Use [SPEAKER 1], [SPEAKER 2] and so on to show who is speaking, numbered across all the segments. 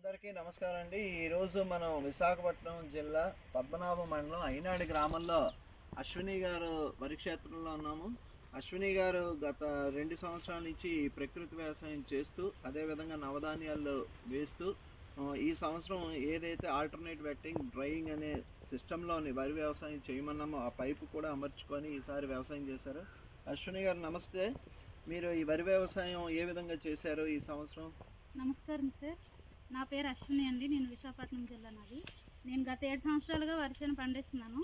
[SPEAKER 1] అందరికీ నమస్కారం అండి ఈరోజు మనం విశాఖపట్నం జిల్లా పద్మనాభ మండలం అయినాడు గ్రామంలో అశ్విని గారు వరిక్షేత్రంలో ఉన్నాము. అశ్విని గారు గత రెండు సంవత్సరాల నుంచి ప్రకృతి వ్యవసాయం చేస్తూ అదేవిధంగా నవధాన్యాలు వేస్తూ ఈ సంవత్సరం ఏదైతే ఆల్టర్నేట్ వెట్టింగ్ డ్రైయింగ్ అనే సిస్టంలోని వరి వ్యవసాయం చేయమన్నామో ఆ పైపు కూడా అమర్చుకొని ఈసారి వ్యవసాయం చేశారు. అశ్విని గారు నమస్తే. మీరు ఈ వరి వ్యవసాయం ఏ విధంగా చేశారు ఈ సంవత్సరం?
[SPEAKER 2] నమస్కారం సార్. నా పేరు అశ్విని అండి. నేను విశాఖపట్నం జిల్లా నాది. నేను గత ఏడు సంవత్సరాలుగా వరిచేను పండిస్తున్నాను.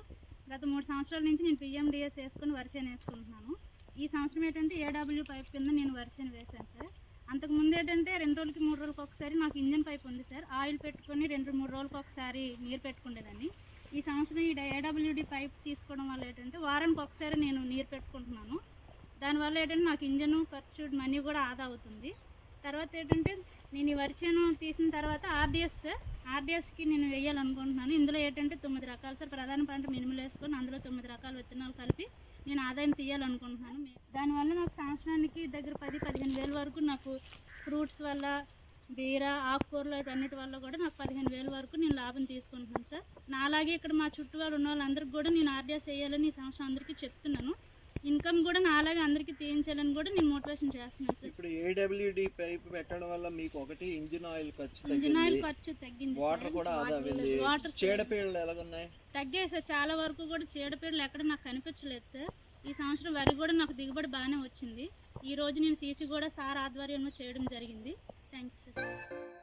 [SPEAKER 2] గత మూడు సంవత్సరాల నుంచి నేను పిఎండిఎస్ వేసుకొని వరిచేను వేసుకుంటున్నాను. ఈ సంవత్సరం ఏంటంటే ఏడబ్ల్యూ పైప్ కింద నేను వరిచేను వేశాను సార్. అంతకుముందు ఏంటంటే రెండు రోజులకి మూడు రోజులకి ఒకసారి నాకు ఇంజన్ పైప్ ఉంది సార్. ఆయిల్ పెట్టుకొని రెండు మూడు రోజులకి ఒకసారి నీరు పెట్టుకునేదాన్ని ఈ సంవత్సరం ఈ ఏడబ్ల్యూడి పైప్ తీసుకోవడం వల్ల ఏంటంటే వారానికి ఒకసారి నేను నీరు పెట్టుకుంటున్నాను. దానివల్ల ఏంటంటే నాకు ఇంజన్ ఖర్చు మనీ కూడా ఆదా అవుతుంది. తర్వాత ఏంటంటే నేను ఈ వరిచేను తీసిన తర్వాత ఆర్డిఎస్ సార్ ఆర్డిఎస్కి నేను వేయాలనుకుంటున్నాను. ఇందులో ఏంటంటే తొమ్మిది రకాలు సార్. ప్రధాన పంట మినుములు వేసుకొని అందులో తొమ్మిది రకాల విత్తనాలు కలిపి నేను ఆదాయం తీయాలనుకుంటున్నాను. దానివల్ల నాకు సంవత్సరానికి దగ్గర పది పదిహేను వేల వరకు నాకు ఫ్రూట్స్ వల్ల బీర ఆకుకూరలు అన్నిటి వల్ల కూడా నాకు పదిహేను వేల వరకు నేను లాభం తీసుకుంటున్నాను సార్. నా అలాగే ఇక్కడ మా చుట్టూ వాళ్ళు ఉన్న వాళ్ళందరికీ కూడా నేను ఆర్డిఎస్ వేయాలని ఈ సంవత్సరం అందరికీ చెప్తున్నాను. ఇన్కమ్ కూడా నా అలాగే అందరికీ తీయించాలని కూడా నేను మోటివేషన్ చేస్తున్నాను సార్.
[SPEAKER 1] ఇప్పుడు ఏడబ్ల్యూడి పైప్ పెట్టడం వల్ల మీకు ఒకటి ఇంజిన్ ఆయిల్ ఖర్చు
[SPEAKER 2] ఇంజిన్ ఆయిల్ ఖర్చు తగ్గింది
[SPEAKER 1] వాటర్ కూడా ఆదా అయింది
[SPEAKER 2] వాటర్
[SPEAKER 1] చీడపీడలు ఎలాగున్నాయి?
[SPEAKER 2] తగ్గాయి సార్. చాలా వరకు కూడా చీడపీడలు ఎక్కడ నాకు కనిపించలేదు సార్. ఈ సంవత్సరం వరి కూడా నాకు దిగుబడి బాగానే వచ్చింది. ఈ రోజు నేను సీసీ కూడా సార్ ఆధ్వర్యంలో చేయడం జరిగింది. Thank you sir